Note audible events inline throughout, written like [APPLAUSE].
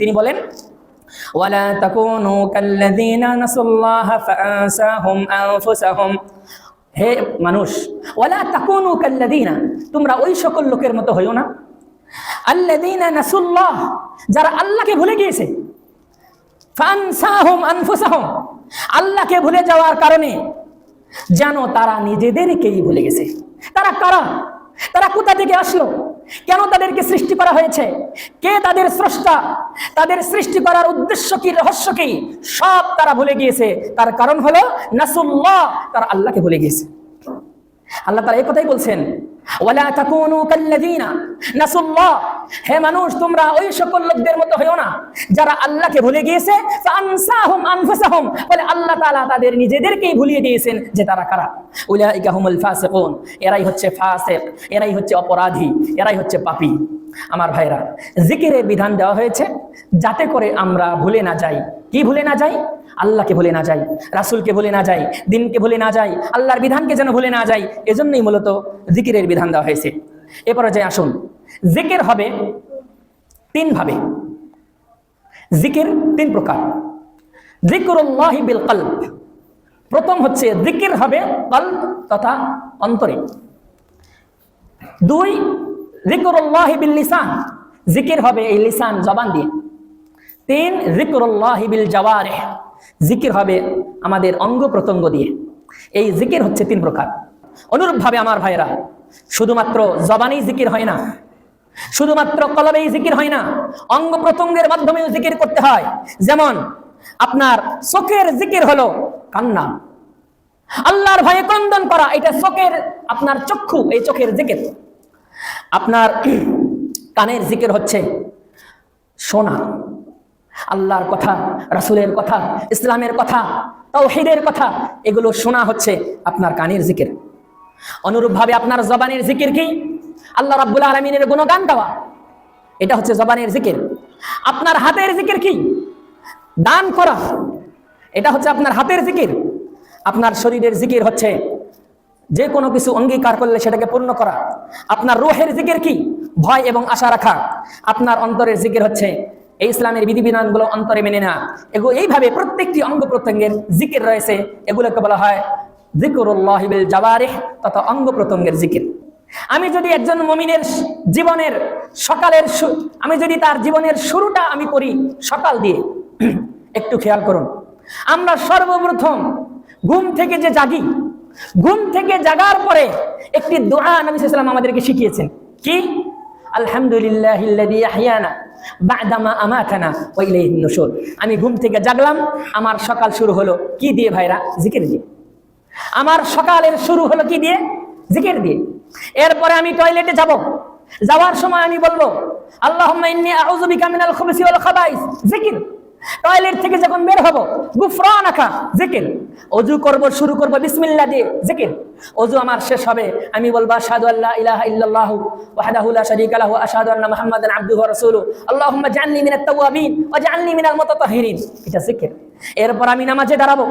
তিনি বলেন ولا تكونوا كالذين نسوا الله فأنساهم أنفسهم হে মানুষ ওয়ালা তাকুনু কাল্লাদিনা তোমরা ওই সকল লোকের মতো হইও না আল্লাদিনা নাসুল্লাহ যারা আল্লাহকে ভুলে গিয়েছে ফানসাহুম আনফুসাহুম আল্লাহকে ভুলে যাওয়ার কারণে জানো তারা নিজেদেরকেই ভুলে গেছে তারা কারা তারা কোথা থেকে আসলো? কেন তাদেরকে সৃষ্টি করা হয়েছে? কে তাদের স্রষ্টা? তাদের সৃষ্টি করার উদ্দেশ্য কি, রহস্য কি? সব তারা ভুলে গিয়েছে। তার কারণ হলো নাসুল্লাহ, তারা আল্লাহকে ভুলে গিয়েছে। আল্লাহ তারা এই কথাই বলছেন, ওয়ালা তাকুনু হে মানুষ, তোমরা ওই সকল লোকদের মতো হইও না, যারা আল্লাহকে ভুলে গিয়েছে ফানসাহুম আনফুসাহুম বলে আল্লাহ তাআলা তাদের নিজেদেরকেই ভুলিয়ে দিয়েছেন যে তারা কারা। উলাইকা হুমুল এরাই হচ্ছে ফাসিক, এরাই হচ্ছে অপরাধী, এরাই হচ্ছে পাপী। আমার ভাইরা জিকিরের বিধান দেওয়া হয়েছে যাতে করে আমরা ভুলে না যাই। কি ভুলে না যাই? আল্লাহকে ভুলে না যাই, রাসূলকে ভুলে না যাই, দিনকে ভুলে না যাই, আল্লাহর বিধানকে যেন ভুলে না যাই, এজন্যই মূলত জিকিরের বিধান দেওয়া হয়েছে। এরপরে যে আসুন। জিকির হবে তিন ভাবে। জিকির তিন প্রকার। জিকরুল্লাহ বিল কলব। প্রথম হচ্ছে জিকির হবে কলব তথা অন্তরে। দুই, জিকরুল্লাহ বিল লিসান। জিকির হবে এই লিসান জবান দিয়ে। তিন জিকরুল্লাহ বিল জাওয়ারে জিকির হবে আমাদের অঙ্গ প্রত্যঙ্গ দিয়ে। এই জিকির হচ্ছে তিন প্রকার। অনুরূপভাবে আমার ভাইরা শুধুমাত্র জবানেই জিকির হয় না, শুধুমাত্র কলবেই জিকির হয় না, অঙ্গ প্রত্যঙ্গের মাধ্যমেও জিকির করতে হয়। যেমন, আপনার চোখের জিকির হলো কান্না। আল্লাহর ভয়ে ক্রন্দন করা, এটা চোখের, আপনার চক্ষু, এই চোখের জিকির। আপনার [CLEARS THROAT] কানের জিকির হচ্ছে শোনা আল্লাহর কথা, রাসূলের কথা, ইসলামের কথা, তাওহীদের কথা, এগুলো শোনা হচ্ছে আপনার কানের জিকির। অনুরূপভাবে আপনার জবানের জিকির কি? আল্লাহ রাব্বুল আলামিনের গুণগান গাওয়া। এটা হচ্ছে জবানের জিকির। আপনার হাতের জিকির কি? দান করা। এটা হচ্ছে আপনার হাতের জিকির। আপনার শরীরের জিকির হচ্ছে যে কোনো কিছু অঙ্গীকার করলে সেটাকে পূর্ণ করা। আপনার রোহের জিকির কি? ভয় এবং আশা রাখা। আপনার অন্তরের জিকির হচ্ছে এই ইসলামের বিধিবিধানগুলো অন্তরে মেনে নেওয়া। এগুলো এইভাবে প্রত্যেকটি অঙ্গ প্রত্যঙ্গের জিকির রয়েছে। এগুলোকে বলা হয় জিকরুল্লাহ বিল জাওয়ারিহ তথা অঙ্গ প্রত্যঙ্গের জিকির। আমি যদি একজন মমিনের জীবনের সকালের আমি যদি তার জীবনের শুরুটা আমি করি সকাল দিয়ে, [CLEARS THROAT] একটু খেয়াল করুন। আমরা সর্বপ্রথম ঘুম থেকে যে জাগি, ঘুম থেকে জাগার পরে একটি দোয়া নবী সাল্লাম আমাদেরকে শিখিয়েছেন। কি? আলহামদুলিল্লাহ বাদামা আমাখানা ওই নসুর আমি ঘুম থেকে জাগলাম, আমার সকাল শুরু হলো কি দিয়ে ভাইরা? জিকির দিয়ে। আমার সকালের শুরু হলো কি দিয়ে? জিকির দিয়ে। এরপরে আমি টয়লেটে যাব। যাওয়ার সময় আমি বলব আল্লাহ জিকির। টয়লেট থেকে যখন বের হব, গুফরানাকা, জিকির। অজু করব, শুরু করব, বিসমিল্লাহ দিয়ে জিকির। অজু আমার শেষ হবে, আমি বলব, আশহাদু আল্লাহ ইলাহা ইল্লাল্লাহু ওয়াহদাহু লা শারীকা লাহু আশহাদু আন্না মুহাম্মাদান আবদুহু ওয়া রাসূলুহু। আল্লাহুম্মা জাআলনি মিনাত তাওয়াবিন ওয়া জাআলনি মিনাল মুতাতাহহিরিন এটা জিকির। এরপর আমি নামাজে দাঁড়াবো।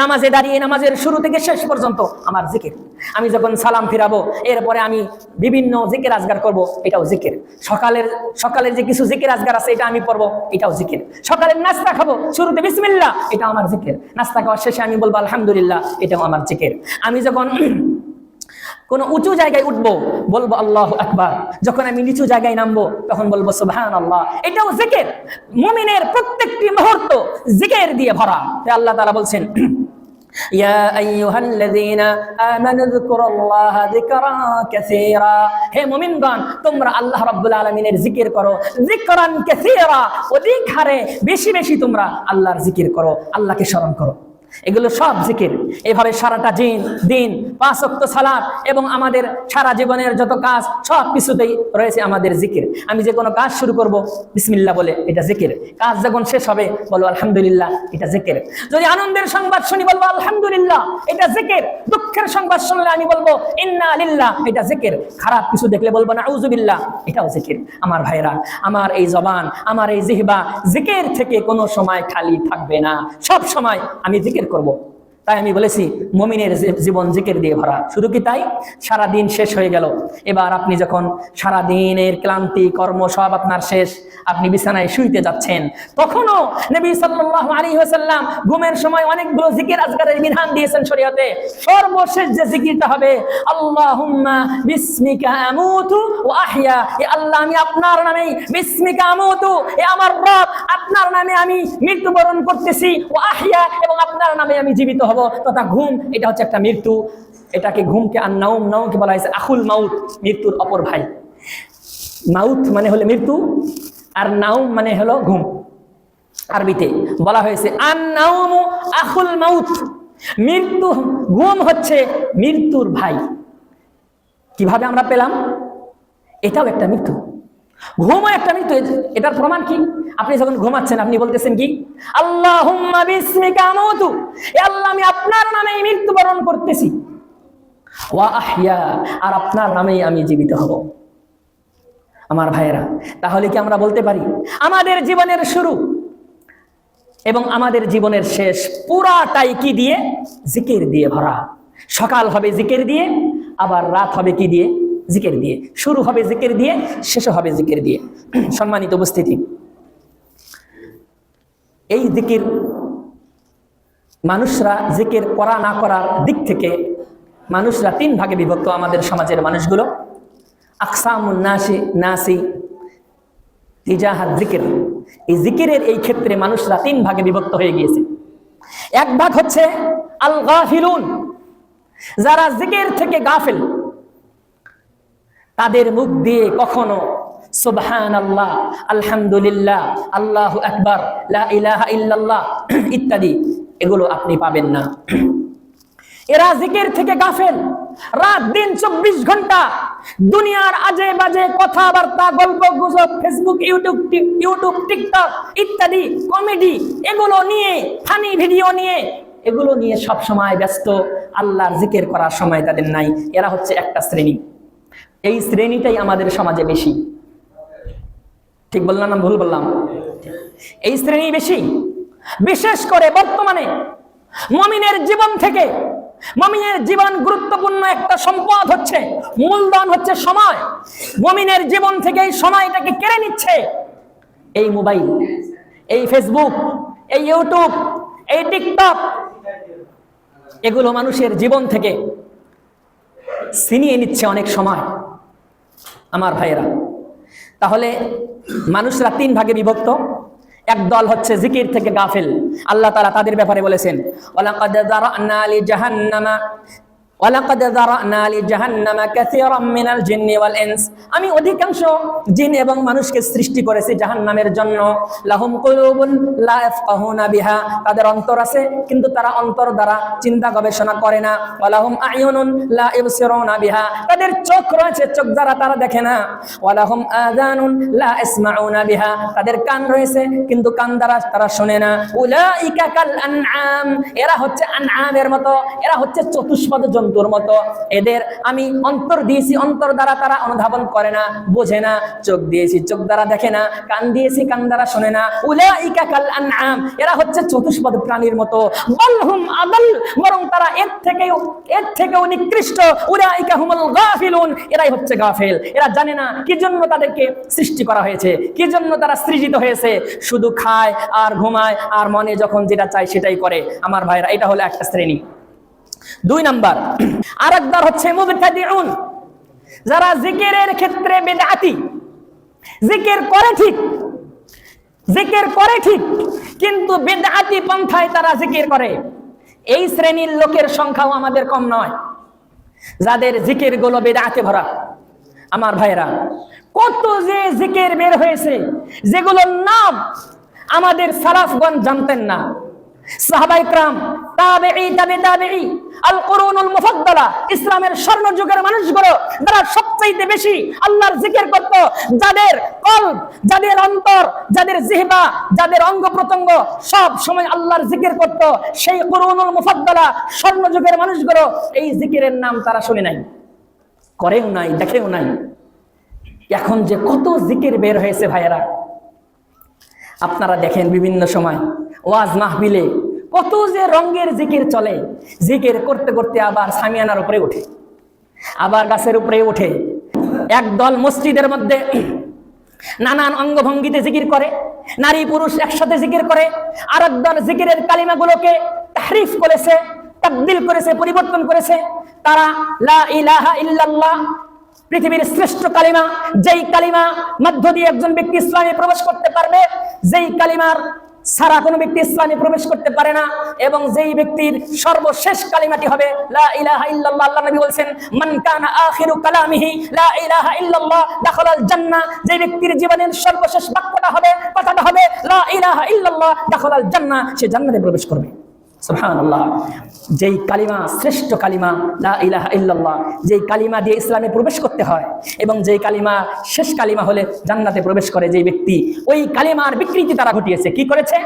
নামাজে দাঁড়িয়ে, নামাজের শুরু থেকে শেষ পর্যন্ত আমার জিকির। আমি যখন সালাম ফিরাবো, এরপরে আমি বিভিন্ন জিকির আজগার করব, এটাও জিকির। সকালের সকালের যে কিছু জিকির আজগার আছে, এটা আমি পড়ব, এটাও জিকির। সকালের নাস্তা খাব, শুরুতে বিসমিল্লা এটা আমার জিকির। নাস্তা খাওয়ার শেষে আমি বলব, আলহামদুলিল্লাহ, এটাও আমার জিকির। আমি যখন কোন উঁচু জায়গায় উঠবো, বলব আল্লাহ আকবার। যখন আমি নিচু জায়গায় নামবো, তখন বলব সুবহান আল্লাহ এটাও জিকির। মুমিনের প্রত্যেকটি মুহূর্ত জিকির দিয়ে ভরা। আল্লাহ তাআলা বলছেন, [CLEARS THROAT] ইয়া আইয়ুহাল্লাযীনা আমানু যকুরুল্লাহ যিকরা কাসীরা। হে মুমিনগণ, তোমরা আল্লাহ রাব্বুল আলামিনের জিকির করো। যিকরান কাসীরা, অধিক হারে বেশি বেশি তোমরা আল্লাহর জিকির করো, আল্লাহকে স্মরণ করো। এগুলো সব জিকির। এভাবে সারাটা দিন দিন, পাঁচ অক্ত সালাত এবং আমাদের সারা জীবনের যত কাজ, সব কিছুতেই রয়েছে আমাদের জিকির। আমি যে কোনো কাজ শুরু করব, বিসমিল্লাহ বলে এটা জিকির। কাজ যখন শেষ হবে বলো আলহামদুলিল্লাহ, এটা জিকির। যদি আনন্দের সংবাদ শুনি, বলব আলহামদুলিল্লাহ, এটা জিকির। দুঃখের সংবাদ শুনলে আমি বলব, ইন্না আলিল্লাহ এটা জিকির। খারাপ কিছু দেখলে বলব না আউজুবিল্লাহ এটাও জিকির। আমার ভাইরা আমার এই জবান, আমার এই জিহবা, জিকির থেকে কোনো সময় খালি থাকবে না। সব সময় আমি জিকির করব। তাই আমি বলেছি, মমিনের জীবন জিকের দিয়ে ভরা। শুধু কি তাই? সারা দিন শেষ হয়ে গেল। এবার আপনি যখন সারা দিনের ক্লান্তি, কর্ম সব আপনার শেষ, আপনি বিছানায় শুইতে যাচ্ছেন, তখনও নবী সাল্লাল্লাহু আলাইহি ওয়াসাল্লাম ঘুমের সময় অনেকগুলো জিকির আজকারের বিধান দিয়েছেন শরীয়তে। সর্বশেষ যে জিকিরটা হবে, আল্লাহুম্মা বিসমিকা আমুতু ওয়া আহইয়া এ আল্লাহ, আমি আপনার নামে বিসমিকা আমুতু। এ আমার রব, আপনার নামে আমি মৃত্যুবরণ করতেছি ও আহিয়া এবং আপনার নামে আমি জীবিত হব, তথা ঘুম, এটা হচ্ছে একটা মৃত্যু। এটাকে ঘুমকে আর নাউম, নাউমকে বলা হয়েছে আকুল মাউত, মৃত্যুর অপর ভাই। মাউত মানে হলো মৃত্যু, আর নাউম মানে হলো ঘুম। আরবিতে বলা হয়েছে, আন নাউমু আকুল মাউত। মৃত্যু, ঘুম হচ্ছে মৃত্যুর ভাই। কীভাবে আমরা পেলাম? এটাও একটা মৃত্যু। ঘুমও একটা মৃত্যু এটার প্রমাণ কি? আপনি যখন ঘুমাচ্ছেন, আপনি বলতেছেন কি? আল্লাহ আল্লাহ, আমি আপনার নামেই মৃত্যুবরণ করতেছি। আর আপনার নামেই আমি জীবিত হব। আমার ভাইয়েরা, তাহলে কি আমরা বলতে পারি? আমাদের জীবনের শুরু এবং আমাদের জীবনের শেষ পুরাটাই কি দিয়ে? জিকির দিয়ে ভরা। সকাল হবে জিকির দিয়ে, আবার রাত হবে কি দিয়ে? জিকির দিয়ে। শুরু হবে জিকির দিয়ে, শেষ হবে জিকির দিয়ে। সম্মানিত উপস্থিতি। এই জিকির মানুষরা জিকির করা না করার দিক থেকে মানুষরা তিন ভাগে বিভক্ত আমাদের সমাজের মানুষগুলো। আকসামুন নাসি নাসি, তিজাহাত জিকির। এই জিকিরের এই ক্ষেত্রে মানুষরা তিন ভাগে বিভক্ত হয়ে গিয়েছে। এক ভাগ হচ্ছে আল গাফিলুন যারা জিকির থেকে গাফিল। তাদের মুখ দিয়ে কখনো সুবহান আল্লাহ আলহামদুলিল্লাহ, আল্লাহ আকবার ইল্লাল্লাহ, [CLEARS THROAT] ইত্যাদি, এগুলো আপনি পাবেন না। [CLEARS THROAT] এরা জিকির থেকে গাফেল। রাত, দিন, চব্বিশ ঘণ্টা দুনিয়ার আজে বাজে কথাবার্তা গল্প গুজব ফেসবুক ইউটিউব ইউটিউব টিকটক ইত্যাদি, কমেডি, এগুলো নিয়ে, ফানি ভিডিও নিয়ে, এগুলো নিয়ে সব সময় ব্যস্ত। আল্লাহর জিকির করার সময় তাদের নাই। এরা হচ্ছে একটা শ্রেণি। এই শ্রেণীটাই আমাদের সমাজে বেশি। ঠিক বললাম না ভুল বললাম? এই শ্রেণি বেশি। বিশেষ করে বর্তমানে মমিনের জীবন থেকে মমিনের জীবন গুরুত্বপূর্ণ একটা সম্পদ হচ্ছে, মূলধন হচ্ছে সময়। মমিনের জীবন থেকে এই সময়টাকে কেড়ে নিচ্ছে এই মোবাইল, এই ফেসবুক, এই ইউটিউব, এই টিকটক। এগুলো মানুষের জীবন থেকে ছিনিয়ে নিচ্ছে অনেক সময় আমার ভাইয়েরা। তাহলে মানুষরা তিন ভাগে বিভক্ত। এক দল হচ্ছে জিকির থেকে গাফেল। আল্লাহ তারা তাদের ব্যাপারে বলেছেন আমি অধিকাংশ জিন এবং মানুষকে সৃষ্টি করেছি জাহান্নামের জন্য। লাহুম বিহা। তাদের অন্তর আছে, কিন্তু তারা অন্তর দ্বারা চিন্তা গবেষণা করে না। ওয়ালাহুম আয়ুনুন লা বিহা। তাদের চোখ রয়েছে, চোখ দ্বারা তারা দেখে না। ওয়ালাহুম আযানুন লা ইসমাউনা বিহা। তাদের কান রয়েছে, কিন্তু কান দ্বারা তারা শোনে না। উলাইকা কাল আনআম। এরা হচ্ছে আনআমের মতো। এরা হচ্ছে চতুষ্পদ জন্তুর মতো। এদের আমি অন্তর দিয়েছি, অন্তর দ্বারা তারা অনুধাবন করে না, বোঝে না, চোখ দিয়েছি, চোখ দ্বারা দেখে না, কান দিয়েছি, কান দ্বারা শোনে না। উলাইকা কাল আনআম, এরা হচ্ছে চতুষ্পদ প্রাণীর মতো। বলহুম আদল, বরং তারা এর থেকেও এর থেকেও নিকৃষ্ট। উলাইকা হুমুল গাফিলুন, এরাই হচ্ছে গাফেল। এরা জানে না কি জন্য তাদেরকে সৃষ্টি করা হয়েছে, কি জন্য তারা সৃজিত হয়েছে। শুধু খায় আর ঘুমায়, আর মনে যখন যেটা চায় সেটাই করে। আমার ভাইরা এটা হলো একটা শ্রেণি। দুই নাম্বার। আর একবার হচ্ছে মুবতাদিউন, যারা জিকিরের ক্ষেত্রে বেদাতি, জিকির করে ঠিক, জিকির করে ঠিক, কিন্তু বেদাতি পন্থায় তারা জিকির করে। এই শ্রেণির লোকের সংখ্যাও আমাদের কম নয়, যাদের জিকিরগুলো বেদাতে ভরা। আমার ভাইরা কত যে জিকির বের হয়েছে, যেগুলোর নাম আমাদের সালাফগণ জানতেন না। সাহাবাই ক্রাম তাবেঈ, তাবে, তাবেঈ। মানুষগুলো, যারা সবচাইতে বেশি আল্লাহর জিকির করত, যাদের কলব, যাদের অন্তর, যাদের জিহবা, যাদের অঙ্গ প্রত্যঙ্গ সব সময় আল্লাহর জিকির করত। সেই মানুষগুলো, এই জিকিরের নাম তারা শুনে নাই। করেও নাই, দেখেও নাই। এখন যে কত জিকির বের হয়েছে ভাইয়েরা। আপনারা দেখেন বিভিন্ন সময়, ওয়াজ মাহবিলে কত যে রঙের জিকির চলে, জিকির করতে করতে আবার সামিয়ানার উপরে ওঠে আবার গাছের উপরে ওঠে একদল মসজিদের মধ্যে নানান অঙ্গভঙ্গিতে জিকির করে, নারী পুরুষ একসাথে জিকির করে আর একদল জিকিরের কালিমাগুলোকে তাহরিফ করেছে তাবদিল করেছে, পরিবর্তন করেছে। তারা লা ইলাহা ইল্লাল্লাহ, পৃথিবীর শ্রেষ্ঠ কালিমা, যেই কালিমা মধ্য দিয়ে একজন ব্যক্তি ইসলামে প্রবেশ করতে পারবে, যেই কালিমার সারা কোনো ব্যক্তি ইসলামে প্রবেশ করতে পারে না এবং যেই ব্যক্তির সর্বশেষ কালিমাটি হবে, লা ইলাহা ইল্লাল্লাহ আল্লাহ নবী বলেন মান কানা আখিরু কালামিহি লা ইলাহা ইল্লাল্লাহ দাখালাল জান্নাহ যে ব্যক্তির জীবনের সর্বশেষ বাক্যটা হবে, কথাটা হবে, লা ইলাহা ইল্লাল্লাহ দাখালাল জান্নাহ সে জান্নাতে প্রবেশ করবে। সুবহানাল্লাহ। যেই কালিমা, শ্রেষ্ঠ কালিমা, লা ইলাহা ইল্লাল্লাহ, যেই কালিমা দিয়ে ইসলামে প্রবেশ করতে হয় এবং যেই কালিমা শেষ কালিমা হলে জান্নাতে প্রবেশ করে যেই ব্যক্তি, ওই কালিমার বিকৃতি তারা ঘটিয়েছে। কি করেছে?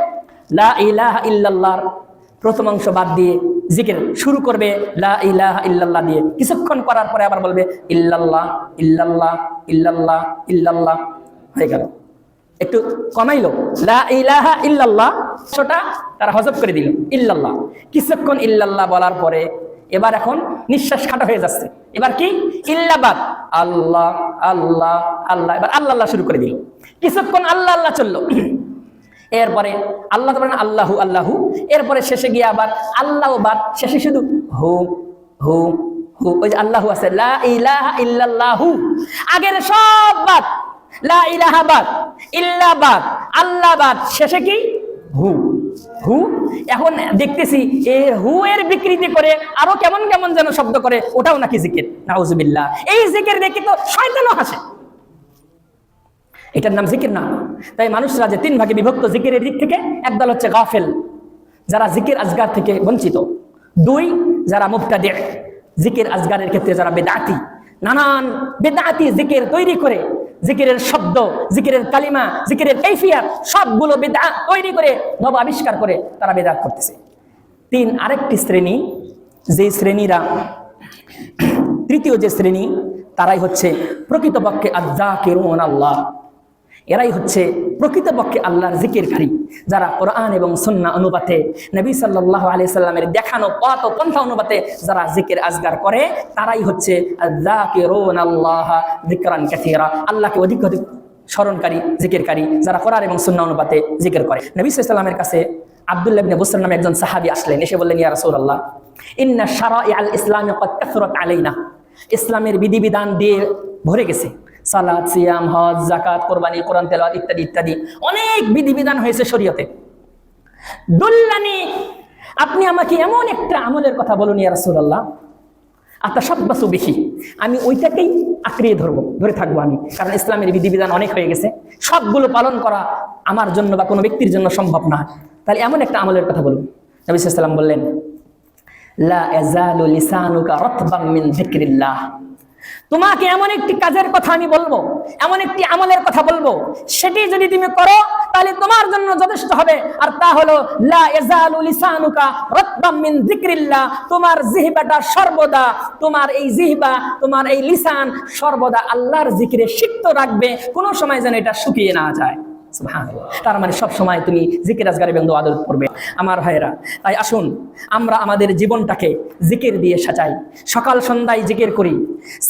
লা ইলাহা ইল্লাল্লাহর প্রথম অংশ বাদ দিয়ে জিকির শুরু করবে লা ইলাহা ইল্লাল্লাহ দিয়ে। কিছুক্ষণ করার পরে আবার বলবে, ইল্লাল্লাহ ইল্লাল্লাহ ইল্লাল্লাহ ইল্লাল্লাহ। হয়ে গেল। একটু কমাইলো ইলাহা ইল্লাল্লাহ ছোটা তারা হজব করে দিল, ইল্লাল্লাহ কিছুক্ষণ ইল্লাল্লাহ বলার পরে এবার এখন নিঃশ্বাস খাটো হয়ে যাচ্ছে। এবার কি? ইল্লাবাদ আল্লাহ আল্লাহ আল্লাহ এবার আল্লাহ আল্লাহ শুরু করে দিল। কিছুক্ষণ আল্লাহ আল্লাহ চলল। এরপরে আল্লাহ তো বলেন আল্লাহু আল্লাহু এরপরে শেষে গিয়ে আবার আল্লাহ বাদ, শেষে শুধু হু হু হু ওই যে আল্লাহু আছে আগের সব বাদ। লা ইলাহা বাদ, ইল্লা বাদ আল্লাহ বাদ। শেষে কি? হু। হু? এখন দেখতেছি এ হু এর বিকৃতি করে আরও কেমন কেমন যেন শব্দ করে, ওটাও নাকি জিকির। নাউজুবিল্লাহ। এই জিকির দেখে তো শয়তানও হাসে। এটার নাম জিকির না। তাই মানুষরা যে তিন ভাগে বিভক্ত জিকিরের দিক থেকে, একদল হচ্ছে গাফেল, যারা জিকির আজগার থেকে বঞ্চিত। দুই, যারা মুফতা দে জিকির আজগারের ক্ষেত্রে যারা বেদাতি, নানান বেদাতি জিকির তৈরি করে জিকিরের শব্দ, জিকিরের কালিমা, জিকিরের কৈফিয়াত সবগুলো বেদা তৈরি করে নব আবিষ্কার করে তারা বেদাত করতেছে। তিন, আরেকটি শ্রেণি, যে শ্রেণীরা, তৃতীয় যে শ্রেণি, তারাই হচ্ছে প্রকৃতপক্ষে আজ্জা কেরুন আল্লাহ। এরাই হচ্ছে প্রকৃতপক্ষে আল্লাহর জিকিরকারী, যারা কোরআন এবং সুন্না অনুপাতে নবী সাল্লাহ আলি সাল্লামের দেখানো পথ ও পন্থা অনুপাতে যারা জিকির আজগার করে, তারাই হচ্ছে আল্লাহকে অধিক অধিক স্মরণকারী, জিকিরকারী, যারা কোরআন এবং সুন্না অনুপাতে জিকির করে। নবী সাল্লামের কাছে আব্দুল্লাহ ইবনে নামে একজন সাহাবী আসলেন, এসে বললেন, ইয়া রাসূলুল্লাহ, ইন্না শারা'i আল ইসলামে আলাইনা। ইসলামের বিধিবিধান দিয়ে ভরে গেছে। সালাদ সিয়াম, হজ জাকাত কোরবানি, কোরআন, তেলাওয়াত ইত্যাদি ইত্যাদি। অনেক বিধিবিধান হয়েছে শরীয়তে। দুল্লানি আপনি আমাকে এমন একটা আমলের কথা বলুন, ইয়া রাসূলুল্লাহ। আতা সব্বাসু বেশি আমি ওইটাকেই আঁকড়িয়ে ধরবো, ধরে থাকব আমি। কারণ ইসলামের বিধিবিধান অনেক হয়ে গেছে। সবগুলো পালন করা আমার জন্য বা কোনো ব্যক্তির জন্য সম্ভব না। তাহলে এমন একটা আমলের কথা বলুন। নবী সাল্লাম বললেন, লা ইয়াজালু লিসানুকা রাতবাম মিন তোমাকে এমন একটি কাজের কথা আমি বলব, এমন একটি আমলের কথা বলব, সেটি যদি তুমি করো, তাহলে তোমার জন্য যথেষ্ট হবে আর তা হলো তোমার জিহবাটা সর্বদা, তোমার এই জিহিবা, তোমার এই লিসান সর্বদা আল্লাহর জিকিরে সিক্ত রাখবে কোনো সময় যেন এটা শুকিয়ে না যায়। তার মানে সব সময় তুমি জিকির আজগার এবং আদর করবে আমার ভাইয়েরা, তাই আসুন, আমরা আমাদের জীবনটাকে জিকির দিয়ে সাজাই। সকাল সন্ধ্যায় জিকির করি,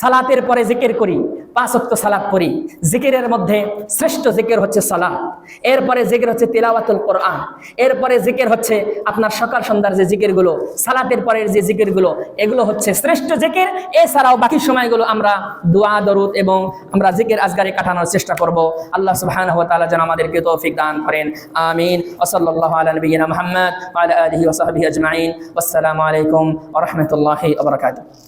সালাতের পরে জিকির করি পাঁচ ওয়াক্ত সালাত পড়ি। জিকিরের মধ্যে শ্রেষ্ঠ জিকির হচ্ছে সালাত। এরপরে জিকির হচ্ছে তেলাওয়াতুল কোরআন। এরপরে জিকির হচ্ছে আপনার সকাল সন্ধ্যার যে জিকিরগুলো, সালাতের পরের যে জিকিরগুলো, এগুলো হচ্ছে শ্রেষ্ঠ জিকির। এছাড়াও বাকি সময়গুলো আমরা দোয়া, দরুদ এবং আমরা জিকির আজগারে কাটানোর চেষ্টা করব। আল্লাহ সুবহানাহু ওয়া তাআলা যেন আমাদেরকে তৌফিক দান করেন। আমিন। ওয়া সাল্লাল্লাহু আলা নবিয়িনা মুহাম্মদ ওয়াসসালামু আলাইকুম রাহমাতুল্লাহি বারাকাতুহু।